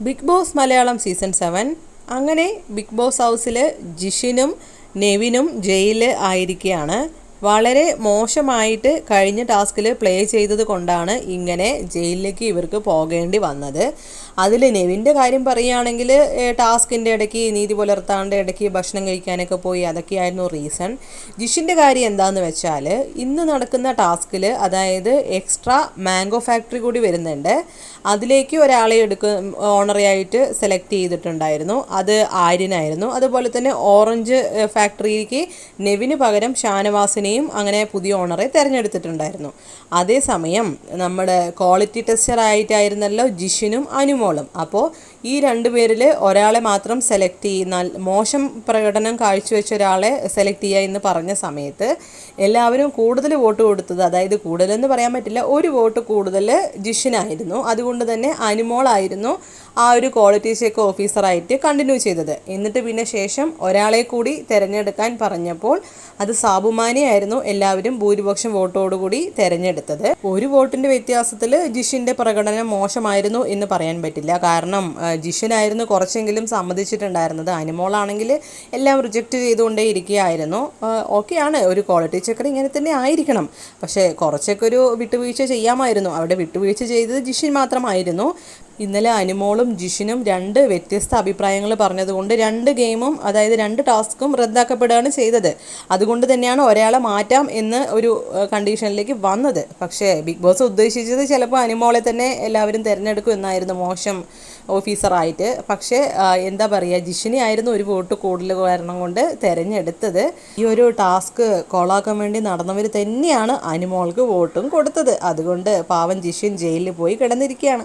Bigg Boss Malayalam season seven. അങ്ങനെ Bigg Boss ഹൗസിൽ ജിഷിനും നെവിനും ജയിലിൽ ആയിരിക്കുകയാണ്. വളരെ മോശമായിട്ട് കഴിഞ്ഞ ടാസ്കിൽ പ്ലേ ചെയ്തത് കൊണ്ടാണ് ഇങ്ങനെ ജയിലിലേക്ക് ഇവർക്ക് പോകേണ്ടി വന്നത്. അതിൽ നെവിന്റെ കാര്യം പറയുകയാണെങ്കിൽ ടാസ്കിന്റെ ഇടയ്ക്ക് നീതി പുലർത്താണ്ട് ഇടയ്ക്ക് ഭക്ഷണം കഴിക്കാനൊക്കെ പോയി. അതൊക്കെയായിരുന്നു റീസൺ ജിഷിന്റെ കാര്യം എന്താണെന്ന് വെച്ചാൽ ഇന്ന് നടക്കുന്ന ടാസ്കിൽ അതായത് എക്സ്ട്രാ മാംഗോ ഫാക്ടറി കൂടി വരുന്നുണ്ട്. അതിലേക്ക് ഒരാളെ എടുക്കും ഓണറായിട്ട് സെലക്ട് ചെയ്തിട്ടുണ്ടായിരുന്നു. അത് ആര്യനായിരുന്നു. അതുപോലെ തന്നെ ഓറഞ്ച് ഫാക്ടറിയിലേക്ക് നെവിന് പകരം ഷാനവാസിനെയും അങ്ങനെ പുതിയ ഓണറെ തിരഞ്ഞെടുത്തിട്ടുണ്ടായിരുന്നു. അതേസമയം നമ്മുടെ ക്വാളിറ്റി ടെസ്റ്റർ ആയിട്ടായിരുന്നല്ലോ ജിഷിനും അനുമോളും. അപ്പോൾ ഈ രണ്ട് പേരിൽ ഒരാളെ മാത്രം സെലക്ട് ചെയ്യുന്ന മോശം പ്രകടനം കാഴ്ചവെച്ച ഒരാളെ സെലക്ട് ചെയ്യുക എന്ന് പറഞ്ഞ സമയത്ത് എല്ലാവരും കൂടുതൽ വോട്ട് കൊടുത്തത് അതായത് കൂടുതലെന്ന് പറയാൻ പറ്റില്ല ഒരു വോട്ട് കൂടുതൽ ജിഷിനായിരുന്നു. അതുകൊണ്ട് തന്നെ അനുമോളായിരുന്നു ആ ഒരു ക്വാളിറ്റി ചെക്ക് ഓഫീസറായിട്ട് കണ്ടിന്യൂ ചെയ്തത്. എന്നിട്ട് പിന്നെ ശേഷം ഒരാളെ കൂടി തിരഞ്ഞെടുക്കാൻ പറഞ്ഞപ്പോൾ അത് സാബുമാനെയായിരുന്നു എല്ലാവരും ഭൂരിപക്ഷം വോട്ടോടുകൂടി തിരഞ്ഞെടുത്തത്. ഒരു വോട്ടിന്റെ വ്യത്യാസത്തിൽ ജിഷിന്റെ പ്രകടനം മോശമായിരുന്നു എന്ന് പറയാൻ പറ്റില്ല. കാരണം ജിഷിനായിരുന്നു കുറച്ചെങ്കിലും സമ്മതിച്ചിട്ടുണ്ടായിരുന്നത്. അനുമോളാണെങ്കിൽ എല്ലാം റിജക്റ്റ് ചെയ്തുകൊണ്ടേ ഇരിക്കുകയായിരുന്നു. ഓക്കെയാണ് ഒരു ക്വാളിറ്റി ചെക്കർ ഇങ്ങനെ തന്നെ ആയിരിക്കണം. പക്ഷേ കുറച്ചൊക്കെ ഒരു വിട്ടുവീഴ്ച ചെയ്യാമായിരുന്നു. അവിടെ വിട്ടുവീഴ്ച ചെയ്തത് ജിഷിൻ മാത്രമായിരുന്നു. ഇന്നലെ അനുമോളും ജിഷിനും രണ്ട് വ്യത്യസ്ത അഭിപ്രായങ്ങൾ പറഞ്ഞതുകൊണ്ട് രണ്ട് ഗെയിമും അതായത് രണ്ട് ടാസ്കും റദ്ദാക്കപ്പെടുകയാണ് ചെയ്തത്. അതുകൊണ്ട് തന്നെയാണ് ഒരാളെ മാറ്റാം എന്ന് ഒരു കണ്ടീഷനിലേക്ക് വന്നത്. പക്ഷേ ബിഗ് ബോസ് ഉദ്ദേശിച്ചത് ചിലപ്പോൾ അനുമോളെ തന്നെ എല്ലാവരും തിരഞ്ഞെടുക്കും എന്നായിരുന്നു മോശം ഓഫീസറായിട്ട്. പക്ഷേ എന്താ പറയുക ജിഷിനെ ആയിരുന്നു ഒരു വോട്ട് കൂടുതൽ കാരണം കൊണ്ട് തിരഞ്ഞെടുത്തത്. ഈ ഒരു ടാസ്ക് കോളാക്കാൻ വേണ്ടി നടന്നവർ തന്നെയാണ് അനുമോൾക്ക് വോട്ടും കൊടുത്തത്. അതുകൊണ്ട് പാവം ജിഷിൻ ജയിലിൽ പോയി കിടന്നിരിക്കുകയാണ്.